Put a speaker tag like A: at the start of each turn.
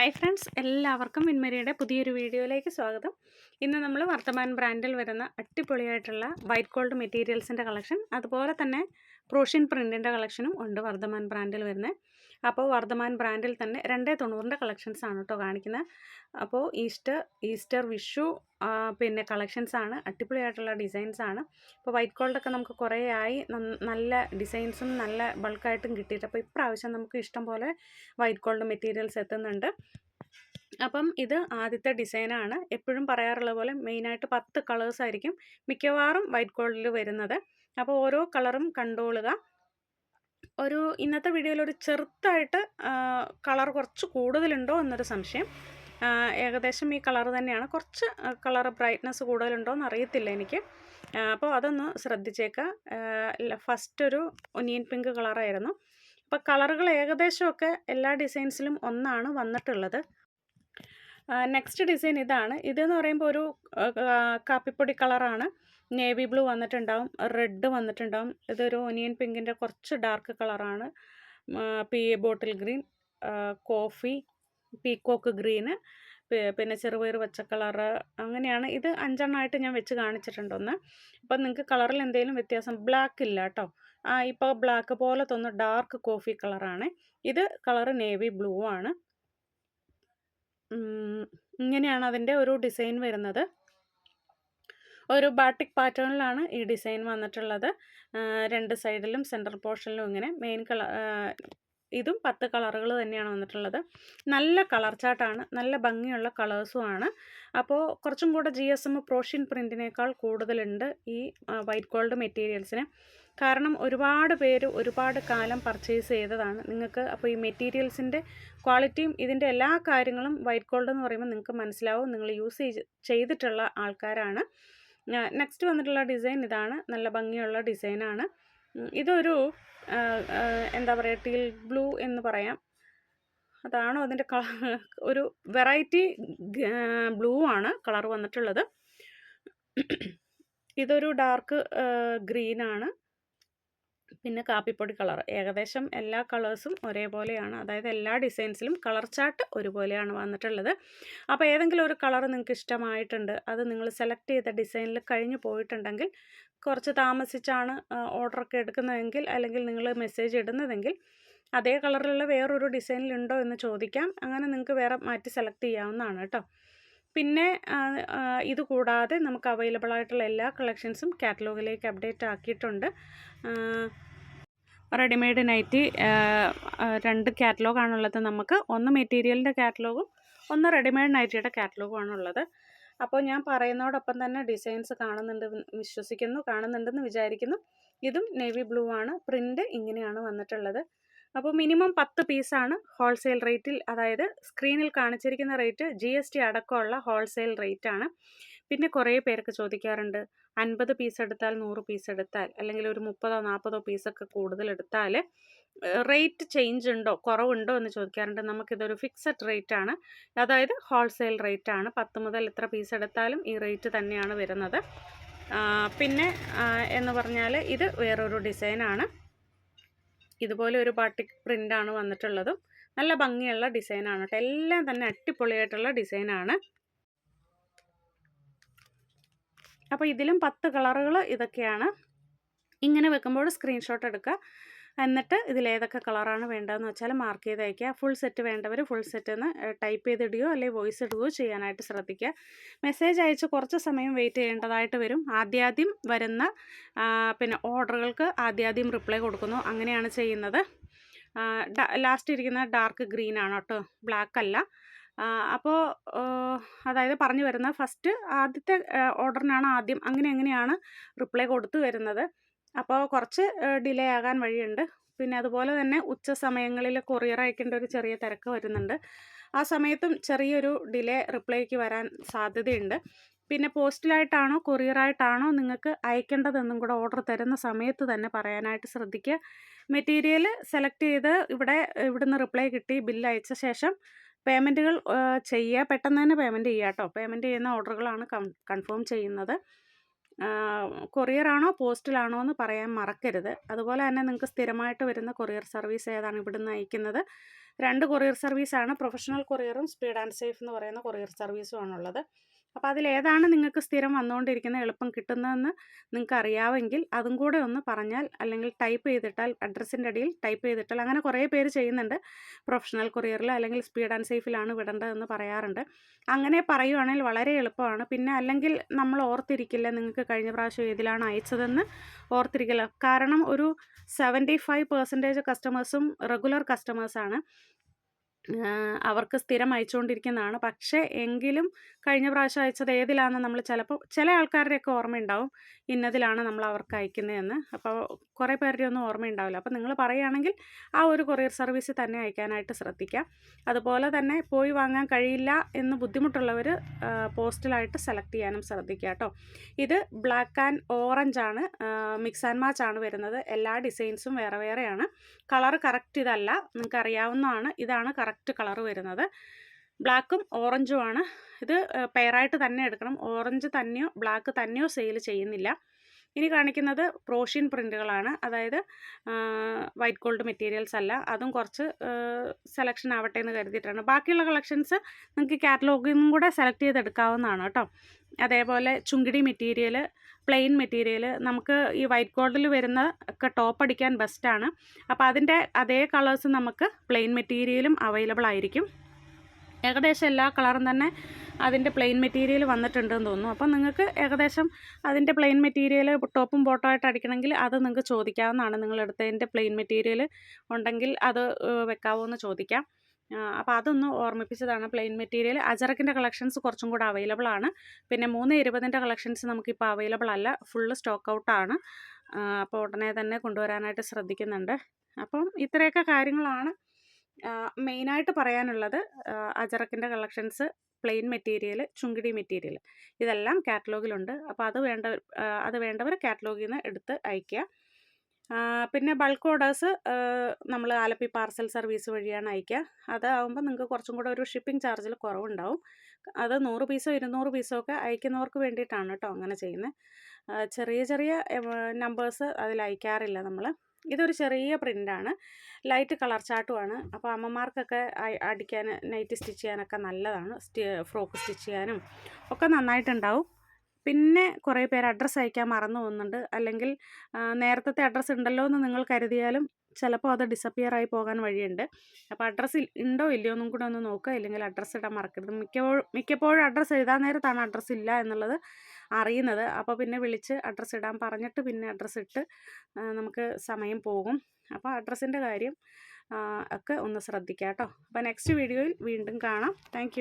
A: Hi friends എല്ലാവർക്കും വിൻമരിയുടെ പുതിയൊരു വീഡിയോയിലേക്ക് സ്വാഗതം. ഇന്ന് നമ്മൾ വർത്തമാൻ ബ്രാൻഡിൽ വരുന്ന അടിപൊളിയായിട്ടുള്ള വൈറ്റ് ഗോൾഡ് മെറ്റീരിയൽസിന്റെ കളക്ഷൻ അതുപോലെ തന്നെ പ്രോഷ്യൻ പ്രിന്റിന്റെ കളക്ഷനും ഉണ്ട് വർദ്ധമാൻ ബ്രാൻഡിൽ വരുന്നത് അപ്പോൾ വർദ്ധമാൻ ബ്രാൻഡിൽ തന്നെ രണ്ടേ തൊണ്ണൂറിന്റെ കളക്ഷൻസ് ആണ് കേട്ടോ കാണിക്കുന്നത്. അപ്പോൾ ഈസ്റ്റർ ഈസ്റ്റർ വിഷു പിന്നെ കളക്ഷൻസ് ആണ്. അടിപൊളിയായിട്ടുള്ള ഡിസൈൻസ് ആണ്. ഇപ്പോൾ വൈറ്റ് ഗോൾഡൊക്കെ നമുക്ക് കുറേ ആയി. നല്ല ഡിസൈൻസും നല്ല ബൾക്കായിട്ടും കിട്ടിയിട്ട് അപ്പോൾ ഇപ്രാവശ്യം നമുക്ക് ഇഷ്ടം പോലെ വൈറ്റ് ഗോൾഡ് മെറ്റീരിയൽസ് എത്തുന്നുണ്ട്. അപ്പം ഇത് ആദ്യത്തെ ഡിസൈനാണ് എപ്പോഴും പറയാറുള്ള പോലെ മെയിനായിട്ട് പത്ത് കളേഴ്സ് ആയിരിക്കും മിക്കവാറും വൈറ്റ് ഗോൾഡിൽ വരുന്നത്. അപ്പോൾ ഓരോ കളറും കണ്ടോളുക. ഒരു ഇന്നത്തെ വീഡിയോയിൽ ഒരു ചെറുതായിട്ട് കളർ കുറച്ച് കൂടുതലുണ്ടോ എന്നൊരു സംശയം. ഏകദേശം ഈ കളർ തന്നെയാണ്. കുറച്ച് കളർ ബ്രൈറ്റ്നസ് കൂടുതലുണ്ടോ എന്ന് അറിയത്തില്ല എനിക്ക് അപ്പോൾ അതൊന്ന് ശ്രദ്ധിച്ചേക്കുക ഫസ്റ്റ് ഒരു ഒനിയൻ പിങ്ക് കളറായിരുന്നു. അപ്പോൾ കളറുകൾ ഏകദേശമൊക്കെ എല്ലാ ഡിസൈൻസിലും ഒന്നാണ് വന്നിട്ടുള്ളത്. നെക്സ്റ്റ് ഡിസൈൻ ഇതാണ്. ഇതെന്ന് പറയുമ്പോൾ ഒരു കാപ്പിപ്പൊടി കളറാണ്. നേവി ബ്ലൂ വന്നിട്ടുണ്ടാവും റെഡ് വന്നിട്ടുണ്ടാവും. ഇതൊരു ഒനിയൻ പിങ്കിന്റെ കുറച്ച് ഡാർക്ക് കളറാണ്. P bottle green coffee peacock green പിന്നെ ചെറുപയർ വെച്ച കളറ് അങ്ങനെയാണ്. ഇത് അഞ്ചെണ്ണമായിട്ട് ഞാൻ വെച്ച് കാണിച്ചിട്ടുണ്ട് ഒന്ന് അപ്പം നിങ്ങൾക്ക് കളറിൽ എന്തെങ്കിലും വ്യത്യാസം? ബ്ലാക്ക് ഇല്ല കേട്ടോ ആ ഇപ്പോൾ ബ്ലാക്ക് പോലെ തോന്നുന്ന ഡാർക്ക് കോഫി കളറാണ്. ഇത് കളറ് നേവി ബ്ലൂ ആണ്. ഇങ്ങനെയാണ് അതിന്റെ ഒരു ഡിസൈൻ വരുന്നത്. ഒരു ബാട്ടിക് പാറ്റേണിലാണ് ഈ ഡിസൈൻ വന്നിട്ടുള്ളത്. രണ്ട് സൈഡിലും സെന്റർ പോർഷനിലും ഇങ്ങനെ മെയിൻ കളർ ഇതും പത്ത് കളറുകൾ തന്നെയാണ് വന്നിട്ടുള്ളത്. നല്ല കളർ ചാട്ടാണ് നല്ല ഭംഗിയുള്ള കളേഴ്സുമാണ്. അപ്പോൾ കുറച്ചും കൂടെ ജി എസ് എം പ്രോഷ്യൻ പ്രിന്റിനേക്കാൾ കൂടുതലുണ്ട് ഈ വൈറ്റ് ഗോൾഡ് മെറ്റീരിയൽസിന്. കാരണം ഒരുപാട് പേര് ഒരുപാട് കാലം പർച്ചേസ് ചെയ്തതാണ്. നിങ്ങൾക്ക് അപ്പോൾ ഈ മെറ്റീരിയൽസിന്റെ ക്വാളിറ്റിയും ഇതിന്റെ എല്ലാ കാര്യങ്ങളും വൈറ്റ് ഗോൾഡ് എന്ന് പറയുമ്പോൾ നിങ്ങൾക്ക് മനസ്സിലാവും. നിങ്ങൾ യൂസ് ചെയ്തിട്ടുള്ള ആൾക്കാരാണ്. നെക്സ്റ്റ് വന്നിട്ടുള്ള ഡിസൈൻ ഇതാണ്. നല്ല ഭംഗിയുള്ള ഡിസൈനാണ് ഇതൊരു എന്താ പറയുക ടീൽ ബ്ലൂ എന്ന് പറയാം. അതാണോ അതിന്റെ ഒരു വെറൈറ്റി ബ്ലൂ ആണ് കളർ വന്നിട്ടുള്ളത്. ഇതൊരു ഡാർക്ക് ഗ്രീനാണ് പിന്നെ കാപ്പിപ്പൊടി കളർ. ഏകദേശം എല്ലാ കളേഴ്സും ഒരേപോലെയാണ്. അതായത് എല്ലാ ഡിസൈൻസിലും കളർ ചാർട്ട് ഒരുപോലെയാണ് വന്നിട്ടുള്ളത്. അപ്പോൾ ഏതെങ്കിലും ഒരു കളർ നിങ്ങൾക്ക് ഇഷ്ടമായിട്ടുണ്ട് അത് നിങ്ങൾ സെലക്ട് ചെയ്ത ഡിസൈനിൽ കഴിഞ്ഞു പോയിട്ടുണ്ടെങ്കിൽ കുറച്ച് താമസിച്ചാണ് ഓർഡറൊക്കെ എടുക്കുന്നതെങ്കിൽ അല്ലെങ്കിൽ നിങ്ങൾ മെസ്സേജ് ഇടുന്നതെങ്കിൽ അതേ കളറിലുള്ള വേറൊരു ഡിസൈനിലുണ്ടോ എന്ന് ചോദിക്കാം. അങ്ങനെ നിങ്ങൾക്ക് വേറെ മാറ്റി സെലക്ട് ചെയ്യാവുന്നതാണ് കേട്ടോ. പിന്നെ ഇത് കൂടാതെ നമുക്ക് അവൈലബിൾ ആയിട്ടുള്ള എല്ലാ കളക്ഷൻസും കാറ്റലോഗിലേക്ക് അപ്ഡേറ്റ് ആക്കിയിട്ടുണ്ട്. റെഡിമെയ്ഡ് നൈറ്റി രണ്ട് കാറ്റലോഗാണുള്ളത് നമുക്ക്. ഒന്ന് മെറ്റീരിയലിന്റെ കാറ്റലോഗും ഒന്ന് റെഡിമെയ്ഡ് നൈറ്റിയുടെ കാറ്റലോഗും ആണുള്ളത്. അപ്പോൾ ഞാൻ പറയുന്നതോടൊപ്പം തന്നെ ഡിസൈൻസ് കാണുന്നുണ്ട് വിശ്വസിക്കുന്നു കാണുന്നുണ്ടെന്ന് വിചാരിക്കുന്നു. ഇതും നേവി ബ്ലൂ ആണ്. പ്രിന്റ് ഇങ്ങനെയാണ് വന്നിട്ടുള്ളത്. അപ്പോൾ മിനിമം പത്ത് പീസാണ് ഹോൾസെയിൽ റേറ്റിൽ അതായത് സ്ക്രീനിൽ കാണിച്ചിരിക്കുന്ന റേറ്റ് ജി എസ് ടി അടക്കമുള്ള ഹോൾസെയിൽ റേറ്റാണ്. പിന്നെ കുറേ പേർക്ക് ചോദിക്കാറുണ്ട് അൻപത് പീസ് എടുത്താൽ നൂറ് പീസ് എടുത്താൽ അല്ലെങ്കിൽ ഒരു മുപ്പതോ നാൽപ്പതോ പീസൊക്കെ കൂടുതൽ എടുത്താൽ റേറ്റ് ചേഞ്ച് ഉണ്ടോ കുറവുണ്ടോ എന്ന് ചോദിക്കാറുണ്ട്. നമുക്കിതൊരു ഫിക്സഡ് റേറ്റ് ആണ്. അതായത് ഹോൾസെയിൽ റേറ്റ് ആണ്. പത്ത് മുതൽ എത്ര പീസ് എടുത്താലും ഈ റേറ്റ് തന്നെയാണ് വരുന്നത്. പിന്നെ എന്ന് പറഞ്ഞാൽ ഇത് വേറൊരു ഡിസൈനാണ്. ഇതുപോലെ ഒരു ബാട്ടിക് പ്രിന്റാണ് വന്നിട്ടുള്ളതും. നല്ല ഭംഗിയുള്ള ഡിസൈനാണ് കേട്ടോ. എല്ലാം തന്നെ അടിപൊളിയായിട്ടുള്ള ഡിസൈനാണ്. അപ്പോൾ ഇതിലും പത്ത് കളറുകൾ ഇതൊക്കെയാണ്. ഇങ്ങനെ വെക്കുമ്പോൾ സ്ക്രീൻഷോട്ട് എടുക്കുക. എന്നിട്ട് ഇതിലേതൊക്കെ കളറാണ് വേണ്ടതെന്ന് വെച്ചാൽ മാർക്ക് ചെയ്ത് അയക്കുക ഫുൾ സെറ്റ് വേണ്ടവർ ഫുൾ സെറ്റ് എന്ന് ടൈപ്പ് ചെയ്തിടുകയോ അല്ലെങ്കിൽ വോയിസ് ഇടുകയോ ചെയ്യാനായിട്ട് ശ്രദ്ധിക്കുക. മെസ്സേജ് അയച്ച് കുറച്ച് സമയം വെയിറ്റ് ചെയ്യേണ്ടതായിട്ട് വരും. ആദ്യാദ്യം വരുന്ന പിന്നെ ഓർഡറുകൾക്ക് ആദ്യാദ്യം റിപ്ലൈ കൊടുക്കുന്നു. അങ്ങനെയാണ് ചെയ്യുന്നത്. ലാസ്റ്റ് ഇരിക്കുന്ന ഡാർക്ക് ഗ്രീൻ ആണ് കേട്ടോ. ബ്ലാക്ക് അല്ല. അപ്പോൾ അതായത് പറഞ്ഞു വരുന്ന ഫസ്റ്റ് ആദ്യത്തെ ഓർഡറിനാണ് ആദ്യം. അങ്ങനെ എങ്ങനെയാണ് റിപ്ലൈ കൊടുത്തു വരുന്നത്? അപ്പോൾ കുറച്ച് ഡിലേ ആകാൻ വഴിയുണ്ട്. പിന്നെ അതുപോലെ തന്നെ ഉച്ച സമയങ്ങളിൽ കൊറിയർ അയക്കേണ്ട ഒരു ചെറിയ തിരക്ക് വരുന്നുണ്ട്. ആ സമയത്തും ചെറിയൊരു ഡിലേ റിപ്ലൈക്ക് വരാൻ സാധ്യതയുണ്ട്. പിന്നെ പോസ്റ്റിലായിട്ടാണോ കൊറിയറായിട്ടാണോ നിങ്ങൾക്ക് അയക്കേണ്ടതെന്നും കൂടെ ഓർഡർ തരുന്ന സമയത്ത് തന്നെ പറയാനായിട്ട് ശ്രദ്ധിക്കുക. മെറ്റീരിയൽ സെലക്ട് ചെയ്ത് ഇവിടെ ഇവിടുന്ന് റിപ്ലൈ കിട്ടി ബില്ല് അയച്ച ശേഷം പേയ്മെന്റുകൾ ചെയ്യുക. പെട്ടെന്ന് തന്നെ പേയ്മെന്റ് ചെയ്യുക കേട്ടോ. പേയ്മെന്റ് ചെയ്യുന്ന ഓർഡറുകളാണ് കൺഫേം ചെയ്യുന്നത്. കൊറിയറാണോ പോസ്റ്റിലാണോ എന്ന് പറയാൻ മറക്കരുത്. അതുപോലെ തന്നെ നിങ്ങൾക്ക് സ്ഥിരമായിട്ട് വരുന്ന കൊറിയർ സർവീസ് ഏതാണ് ഇവിടുന്ന് അയക്കുന്നത്? രണ്ട് കൊറിയർ സർവീസാണ്. പ്രൊഫഷണൽ കൊറിയറും സ്പീഡ് ആൻഡ് സേഫ് എന്ന് പറയുന്ന കൊറിയർ സർവീസും ആണുള്ളത്. അപ്പോൾ അതിലേതാണ് നിങ്ങൾക്ക് സ്ഥിരം വന്നുകൊണ്ടിരിക്കുന്ന എളുപ്പം കിട്ടുന്നതെന്ന് നിങ്ങൾക്ക് അറിയാമെങ്കിൽ അതും കൂടെ ഒന്ന് പറഞ്ഞാൽ അല്ലെങ്കിൽ ടൈപ്പ് ചെയ്തിട്ടാൽ അഡ്രസ്സിന്റെ അടിയിൽ ടൈപ്പ് ചെയ്തിട്ടാൽ അങ്ങനെ കുറേ പേര് ചെയ്യുന്നുണ്ട്. പ്രൊഫഷണൽ കൊറിയറിൽ അല്ലെങ്കിൽ സ്പീഡ് ആൻഡ് സേഫിലാണ് വിടേണ്ടതെന്ന് പറയാറുണ്ട്. അങ്ങനെ പറയുവാണെങ്കിൽ വളരെ എളുപ്പമാണ്. പിന്നെ അല്ലെങ്കിൽ നമ്മൾ ഓർത്തിരിക്കില്ല നിങ്ങൾക്ക് കഴിഞ്ഞ പ്രാവശ്യം ഏതിലാണ് അയച്ചതെന്ന് ഓർത്തിരിക്കില്ല. കാരണം ഒരു സെവന്റി ഫൈവ് പെർസെന്റേജ് കസ്റ്റമേഴ്സും റെഗുലർ കസ്റ്റമേഴ്സാണ്. അവർക്ക് സ്ഥിരം അയച്ചുകൊണ്ടിരിക്കുന്നതാണ്. പക്ഷേ എങ്കിലും കഴിഞ്ഞ പ്രാവശ്യം അയച്ചത് ഏതിലാണെന്ന് നമ്മൾ ചിലപ്പോൾ ചില ആൾക്കാരുടെയൊക്കെ ഓർമ്മയുണ്ടാവും. ഇന്നതിലാണ് നമ്മൾ അവർക്ക് അയക്കുന്നതെന്ന്. അപ്പോൾ കുറേ പേരുടെ ഒന്നും ഓർമ്മയുണ്ടാവില്ല. അപ്പോൾ നിങ്ങൾ പറയുകയാണെങ്കിൽ ആ ഒരു കൊറിയർ സർവീസ് തന്നെ അയക്കാനായിട്ട് ശ്രദ്ധിക്കാം. അതുപോലെ തന്നെ പോയി വാങ്ങാൻ കഴിയില്ല എന്ന് ബുദ്ധിമുട്ടുള്ളവർ പോസ്റ്റലായിട്ട് സെലക്ട് ചെയ്യാനും ശ്രദ്ധിക്കുക കേട്ടോ. ഇത് ബ്ലാക്ക് ആൻഡ് ഓറഞ്ച് ആണ്. മിക്സ് ആൻഡ് മാച്ച് ആണ് വരുന്നത്. എല്ലാ ഡിസൈൻസും വേറെ വേറെയാണ്. കളർ കറക്റ്റ് ഇതല്ല. നിങ്ങൾക്ക് അറിയാവുന്നതാണ്. ഇതാണ് കറക്റ്റ് കളർ വരുന്നത്. ബ്ലാക്കും ഓറഞ്ചുമാണ് ഇത് പെയറായിട്ട് തന്നെ എടുക്കണം. ഓറഞ്ച് തന്നെയോ ബ്ലാക്ക് തന്നെയോ സെയിൽ ചെയ്യുന്നില്ല. ഇനി കാണിക്കുന്നത് പ്രോഷ്യൻ പ്രിന്റുകളാണ് അതായത് വൈറ്റ് ഗോൾഡ് മെറ്റീരിയൽസ് അല്ല അതും കുറച്ച് സെലക്ഷൻ ആവട്ടെ എന്ന് കരുതിയിട്ടാണ്. ബാക്കിയുള്ള കളക്ഷൻസ് നിങ്ങൾക്ക് കാറ്റലോഗിൽ നിന്നും കൂടെ സെലക്ട് ചെയ്തെടുക്കാവുന്നതാണ് കേട്ടോ. അതേപോലെ ചുങ്കിടി മെറ്റീരിയൽ പ്ലെയിൻ മെറ്റീരിയൽ നമുക്ക് ഈ വൈറ്റ് ഗോൾഡിൽ വരുന്ന ഒക്കെ ടോപ്പ് അടിക്കാൻ ബെസ്റ്റാണ് അപ്പോൾ അതിന്റെ അതേ കളേഴ്സ് നമുക്ക് പ്ലെയിൻ മെറ്റീരിയലും അവൈലബിൾ ആയിരിക്കും. ഏകദേശം എല്ലാ കളറും തന്നെ അതിന്റെ പ്ലെയിൻ മെറ്റീരിയൽ വന്നിട്ടുണ്ടെന്ന് തോന്നുന്നു. അപ്പം നിങ്ങൾക്ക് ഏകദേശം അതിന്റെ പ്ലെയിൻ മെറ്റീരിയൽ ടോപ്പും ബോട്ടോ ആയിട്ട് അടിക്കണമെങ്കിൽ അത് നിങ്ങൾക്ക് ചോദിക്കാവുന്നതാണ്. നിങ്ങളെടുത്തതിന്റെ പ്ലെയിൻ മെറ്റീരിയൽ ഉണ്ടെങ്കിൽ അത് വെക്കാവോ എന്ന് ചോദിക്കാം. അപ്പോൾ അതൊന്ന് ഓർമ്മിപ്പിച്ചതാണ്. പ്ലെയിൻ മെറ്റീരിയൽ അജറക്കിന്റെ കളക്ഷൻസ് കുറച്ചും കൂടെ അവൈലബിൾ ആണ്. പിന്നെ മൂന്ന് ഇരുപതിന്റെ കളക്ഷൻസ് നമുക്കിപ്പോൾ അവൈലബിൾ അല്ല. ഫുള്ള് സ്റ്റോക്ക് ഔട്ടാണ് അപ്പോൾ ഉടനെ തന്നെ കൊണ്ടുവരാനായിട്ട് ശ്രദ്ധിക്കുന്നുണ്ട്. അപ്പം ഇത്രയൊക്കെ കാര്യങ്ങളാണ് മെയിനായിട്ട് പറയാനുള്ളത് അജറക്കിന്റെ collections plain material chungidi material ഇതെല്ലാം കാറ്റലോഗിലുണ്ട്. അപ്പോൾ അത് വേണ്ട അത് വേണ്ടവർ കാറ്റലോഗിൽ നിന്ന് എടുത്ത് അയയ്ക്കുക. പിന്നെ ബൾക്ക് ഓർഡേഴ്സ് നമ്മൾ ആലപ്പി പാർസൽ സർവീസ് വഴിയാണ് അയക്കുക അതാവുമ്പോൾ നിങ്ങൾക്ക് കുറച്ചും കൂടെ ഒരു ഷിപ്പിംഗ് ചാർജിൽ കുറവുണ്ടാവും. അത് നൂറ് പീസോ ഇരുന്നൂറ് പീസോ ഒക്കെ അയക്കുന്നവർക്ക് വേണ്ടിയിട്ടാണ് കേട്ടോ അങ്ങനെ ചെയ്യുന്നത്. ചെറിയ ചെറിയ നമ്പേഴ്സ് അതിൽ അയക്കാറില്ല നമ്മൾ ഇതൊരു ചെറിയ പ്രിന്റാണ് ലൈറ്റ് കളർ ചാട്ടുമാണ് അപ്പോൾ അമ്മമാർക്കൊക്കെ അടിക്കാൻ നൈറ്റ് സ്റ്റിച്ച് ചെയ്യാനൊക്കെ നല്ലതാണ്. ഫ്രോക്ക് സ്റ്റിച്ച് ചെയ്യാനും ഒക്കെ നന്നായിട്ടുണ്ടാവും. പിന്നെ കുറേ പേര് അഡ്രസ്സ് അയക്കാൻ മറന്നു പോകുന്നുണ്ട്. അല്ലെങ്കിൽ നേരത്തെ അഡ്രസ്സ് ഉണ്ടല്ലോ എന്ന് നിങ്ങൾ കരുതിയാലും ചിലപ്പോൾ അത് ഡിസപ്പിയർ ആയി പോകാൻ വഴിയുണ്ട്. അപ്പോൾ അഡ്രസ്സ് ഉണ്ടോ ഇല്ലയോ എന്നും കൂടെ ഒന്ന് നോക്കുക. ഇല്ലെങ്കിൽ അഡ്രസ്സ് ഇടാൻ മറക്കരുത്. മിക്കപ്പോഴും മിക്കപ്പോഴും അഡ്രസ്സ് എഴുതാൻ നേരത്താണ് അഡ്രസ്സ് ഇല്ല എന്നുള്ളത് അറിയുന്നത്. അപ്പോൾ പിന്നെ വിളിച്ച് അഡ്രസ്സ് ഇടാൻ പറഞ്ഞിട്ട് പിന്നെ അഡ്രസ്സ് ഇട്ട് നമുക്ക് സമയം പോകും. അപ്പോൾ അഡ്രസ്സിന്റെ കാര്യം ഒക്കെ ഒന്ന് ശ്രദ്ധിക്കാം കേട്ടോ. അപ്പോൾ നെക്സ്റ്റ് വീഡിയോയിൽ വീണ്ടും കാണാം. താങ്ക്